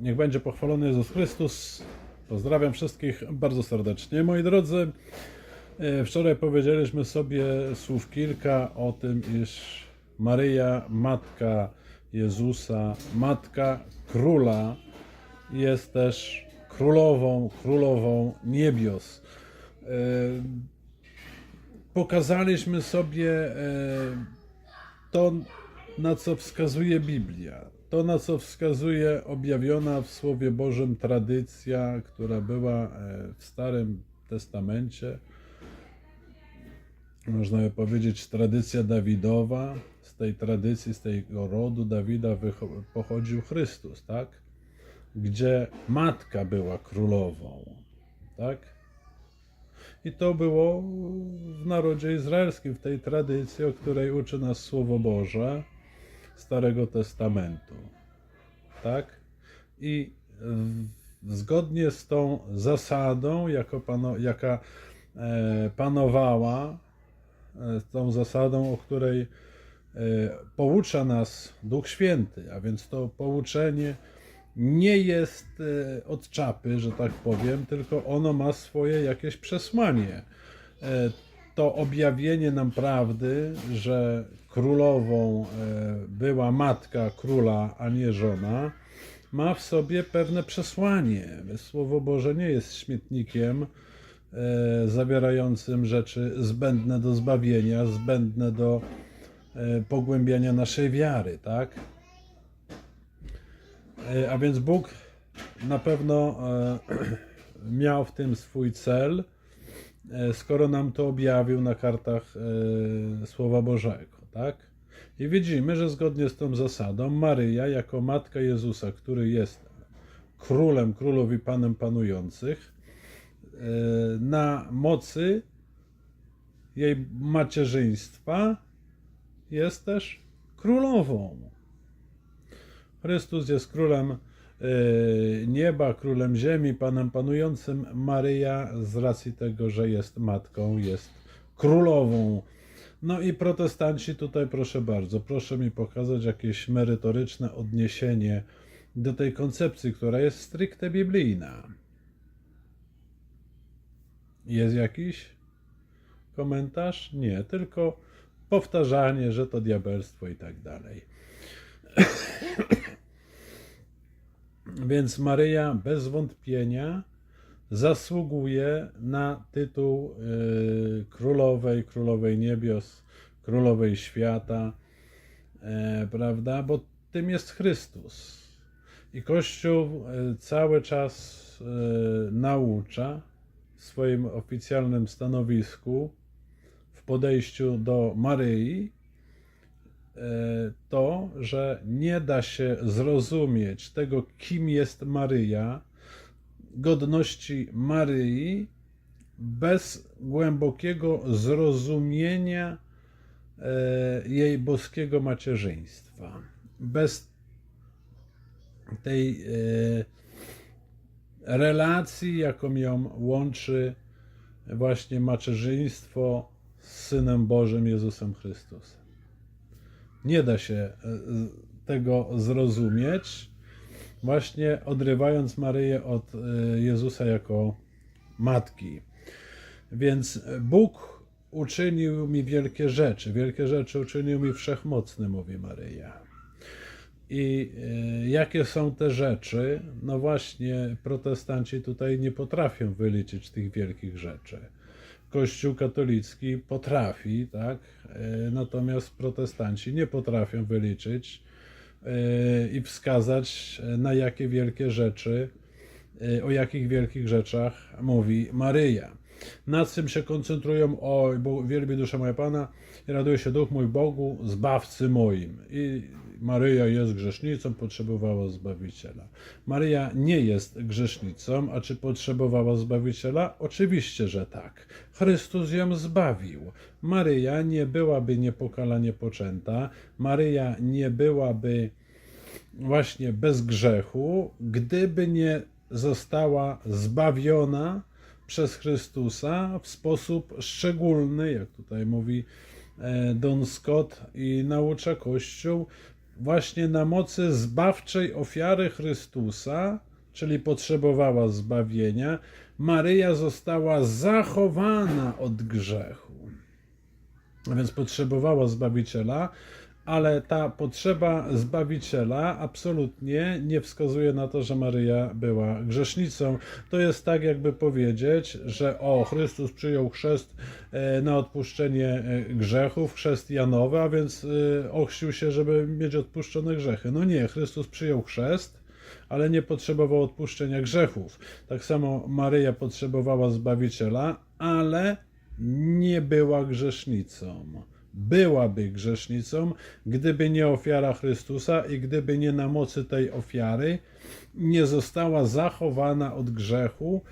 Niech będzie pochwalony Jezus Chrystus. Pozdrawiam wszystkich bardzo serdecznie. Moi drodzy, e, wczoraj powiedzieliśmy sobie słów kilka o tym, iż Maryja, matka Jezusa, matka króla, jest też królową, królową niebios. E, Pokazaliśmy sobie e, to, na co wskazuje Biblia, to, na co wskazuje objawiona w Słowie Bożym tradycja, która była e, w Starym Testamencie, można by powiedzieć tradycja Dawidowa. Z tej tradycji, z tego rodu Dawida pochodził Chrystus, tak? Gdzie matka była królową, tak? I to było w narodzie izraelskim, w tej tradycji, o której uczy nas Słowo Boże Starego Testamentu. Tak? I zgodnie z tą zasadą, pano, jaka e, panowała, e, tą zasadą, o której e, poucza nas Duch Święty, a więc to pouczenie nie jest od czapy, że tak powiem, tylko ono ma swoje jakieś przesłanie. To objawienie nam prawdy, że królową e, była matka króla, a nie żona, ma w sobie pewne przesłanie. Słowo Boże nie jest śmietnikiem e, zawierającym rzeczy zbędne do zbawienia, zbędne do e, pogłębiania naszej wiary, tak? A więc Bóg na pewno miał w tym swój cel, skoro nam to objawił na kartach e, Słowa Bożego, tak? I widzimy, że zgodnie z tą zasadą Maryja, jako matka Jezusa, który jest królem królów i panem panujących, e, na mocy jej macierzyństwa jest też królową. Chrystus jest królem e, nieba, królem ziemi, panem panującym. Maryja z racji tego, że jest matką, jest królową. No i protestanci tutaj proszę bardzo, proszę mi pokazać jakieś merytoryczne odniesienie do tej koncepcji, która jest stricte biblijna. Jest jakiś komentarz? Nie, tylko powtarzanie, że to diabelstwo i tak dalej. Więc Maryja bez wątpienia zasługuje na tytuł y, królowej, królowej niebios, królowej świata, e, prawda? Bo tym jest Chrystus. I Kościół y, cały czas y, naucza w swoim oficjalnym stanowisku, w podejściu do Maryi, e, to, że nie da się zrozumieć tego, kim jest Maryja, godności Maryi, bez głębokiego zrozumienia e, jej boskiego macierzyństwa. Bez tej e, relacji, jaką ją łączy właśnie macierzyństwo z Synem Bożym Jezusem Chrystusem. Nie da się e, tego zrozumieć, właśnie odrywając Maryję od e, Jezusa jako matki. Więc Bóg uczynił mi wielkie rzeczy. Wielkie rzeczy uczynił mi wszechmocny, mówi Maryja. I e, jakie są te rzeczy? No właśnie, protestanci tutaj nie potrafią wyliczyć tych wielkich rzeczy. Kościół katolicki potrafi, tak? E, Natomiast protestanci nie potrafią wyliczyć e, i wskazać, e, na jakie wielkie rzeczy, o jakich wielkich rzeczach mówi Maryja. Nad czym się koncentrują? O, bo wielbi dusza moja Pana i raduje się duch mój Bogu, zbawcy moim. I Maryja jest grzesznicą, potrzebowała Zbawiciela. Maryja nie jest grzesznicą, a czy potrzebowała Zbawiciela? Oczywiście, że tak. Chrystus ją zbawił. Maryja nie byłaby niepokalanie poczęta, Maryja nie byłaby właśnie bez grzechu, gdyby nie została zbawiona przez Chrystusa w sposób szczególny, jak tutaj mówi e, Don Scott i naucza Kościół, właśnie na mocy zbawczej ofiary Chrystusa, czyli potrzebowała zbawienia, Maryja została zachowana od grzechu. A więc potrzebowała zbawiciela, ale ta potrzeba zbawiciela absolutnie nie wskazuje na to, że Maryja była grzesznicą. To jest tak, jakby powiedzieć, że o, Chrystus przyjął chrzest e, na odpuszczenie e, grzechów, chrzest Janowy, a więc e, ochrzcił się, żeby mieć odpuszczone grzechy. No nie, Chrystus przyjął chrzest, ale nie potrzebował odpuszczenia grzechów. Tak samo Maryja potrzebowała zbawiciela, ale nie była grzesznicą byłaby grzesznicą, gdyby nie ofiara Chrystusa i gdyby nie na mocy tej ofiary nie została zachowana od grzechu,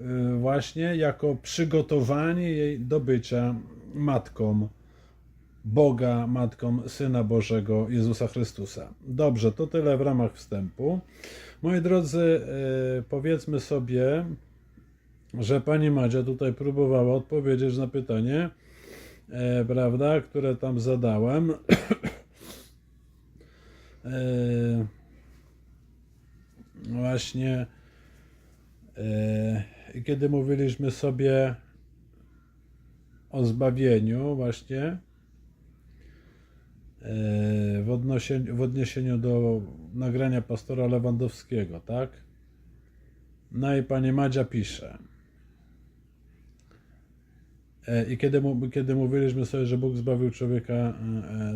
y, właśnie jako przygotowanie jej do bycia matką Boga, matką Syna Bożego Jezusa Chrystusa. Dobrze, to tyle w ramach wstępu. Moi drodzy, y, powiedzmy sobie, że pani Madzia tutaj próbowała odpowiedzieć na pytanie, e, prawda, które tam zadałem. e, właśnie e, kiedy mówiliśmy sobie o zbawieniu właśnie e, w w odniesieniu do nagrania pastora Lewandowskiego, tak? No i pani Madzia pisze. E, I kiedy, kiedy mówiliśmy sobie, że Bóg zbawił człowieka e,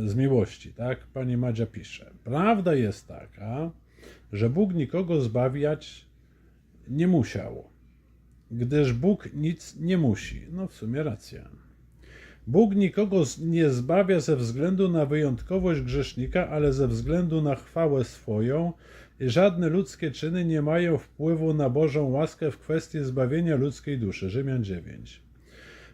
e, z miłości, tak? Pani Madzia pisze. Prawda jest taka, że Bóg nikogo zbawiać nie musiał, gdyż Bóg nic nie musi. No w sumie racja. Bóg nikogo nie zbawia ze względu na wyjątkowość grzesznika, ale ze względu na chwałę swoją. I żadne ludzkie czyny nie mają wpływu na Bożą łaskę w kwestii zbawienia ludzkiej duszy. Rzymian 9.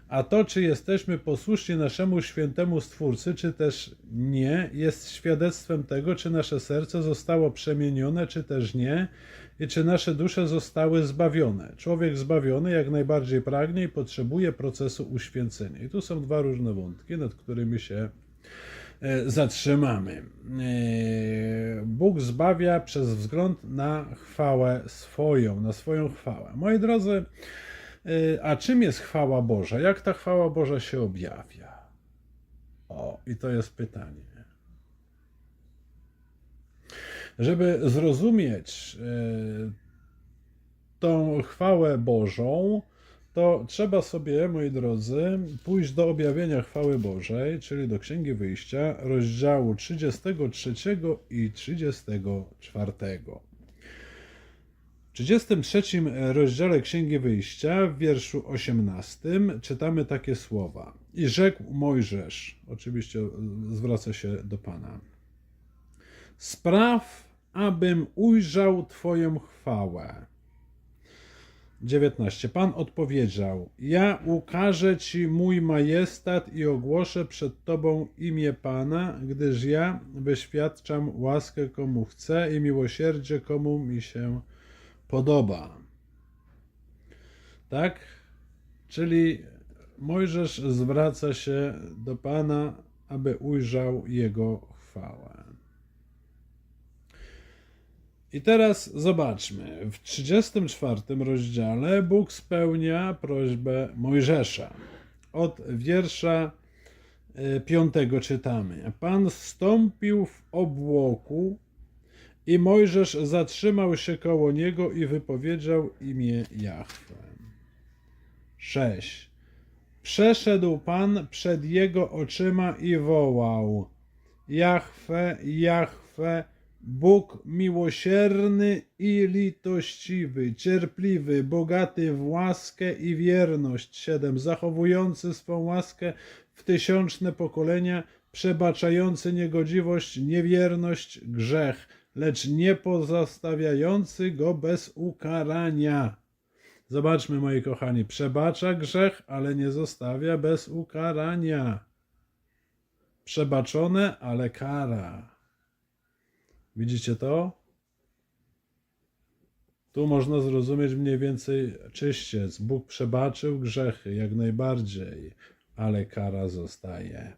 A to, czy jesteśmy posłuszni naszemu świętemu Stwórcy, czy też nie, jest świadectwem tego, czy nasze serce zostało przemienione, czy też nie, i czy nasze dusze zostały zbawione. Człowiek zbawiony jak najbardziej pragnie i potrzebuje procesu uświęcenia. I tu są dwa różne wątki, nad którymi się e, zatrzymamy. E, Bóg zbawia przez wzgląd na chwałę swoją, na swoją chwałę. Moi drodzy, a czym jest chwała Boża? Jak ta chwała Boża się objawia? O, i to jest pytanie. Żeby zrozumieć e, tą chwałę Bożą, to trzeba sobie, moi drodzy, pójść do objawienia chwały Bożej, czyli do Księgi Wyjścia, rozdziału 33 i 34. W 33 rozdziale Księgi Wyjścia, w wierszu 18, czytamy takie słowa. I rzekł Mojżesz, oczywiście zwraca się do Pana, spraw, abym ujrzał Twoją chwałę. 19. Pan odpowiedział: Ja ukażę Ci mój majestat i ogłoszę przed Tobą imię Pana, gdyż ja wyświadczam łaskę komu chcę i miłosierdzie komu mi się podoba. Tak? Czyli Mojżesz zwraca się do Pana, aby ujrzał jego chwałę. I teraz zobaczmy. W 34 rozdziale Bóg spełnia prośbę Mojżesza. Od wiersza 5 czytamy. Pan stąpił w obłoku i Mojżesz zatrzymał się koło niego i wypowiedział imię Jahwe. 6. Przeszedł Pan przed jego oczyma i wołał: Jahwe, Jahwe, Bóg miłosierny i litościwy, cierpliwy, bogaty w łaskę i wierność. 7. Zachowujący swą łaskę w tysiączne pokolenia, przebaczający niegodziwość, niewierność, grzech, lecz nie pozostawiający go bez ukarania. Zobaczmy, moi kochani, przebacza grzech, ale nie zostawia bez ukarania. Przebaczone, ale kara. Widzicie to? Tu można zrozumieć mniej więcej czyściec. Bóg przebaczył grzechy jak najbardziej, ale kara zostaje.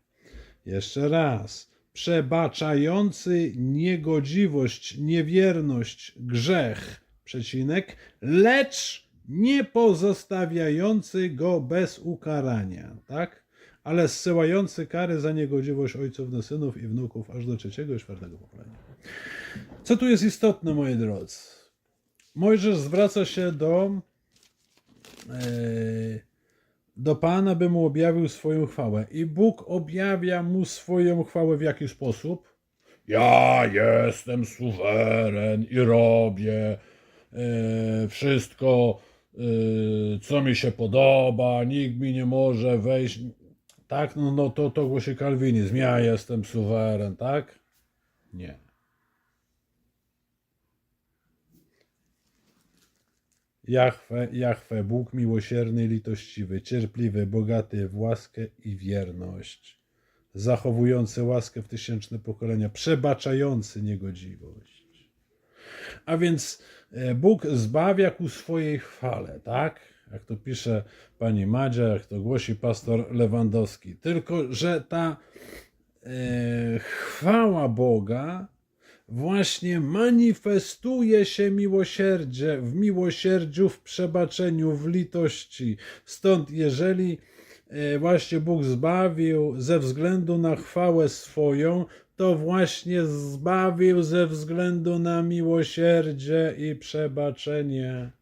Jeszcze raz. Przebaczający niegodziwość, niewierność, grzech, przecinek, lecz nie pozostawiający go bez ukarania, tak? Ale zsyłający kary za niegodziwość ojców na synów i wnuków aż do trzeciego i czwartego pokolenia. Co tu jest istotne, moi drodzy? Mojżesz zwraca się do, e, do Pana, by mu objawił swoją chwałę. I Bóg objawia mu swoją chwałę w jaki sposób? Ja jestem suweren i robię e, wszystko, e, co mi się podoba, nikt mi nie może wejść. Tak, no, no to, to głosi kalwinizm. Ja jestem suweren, tak? Nie. Jahwe, Jahwe, Bóg miłosierny litościwy, cierpliwy, bogaty w łaskę i wierność, zachowujący łaskę w tysięczne pokolenia, przebaczający niegodziwość. A więc e, Bóg zbawia ku swojej chwale, tak? Jak to pisze pani Madzia, jak to głosi pastor Lewandowski. Tylko, że ta e, chwała Boga właśnie manifestuje się miłosierdzie, w miłosierdziu, w przebaczeniu, w litości. Stąd, jeżeli e, właśnie Bóg zbawił ze względu na chwałę swoją, to właśnie zbawił ze względu na miłosierdzie i przebaczenie.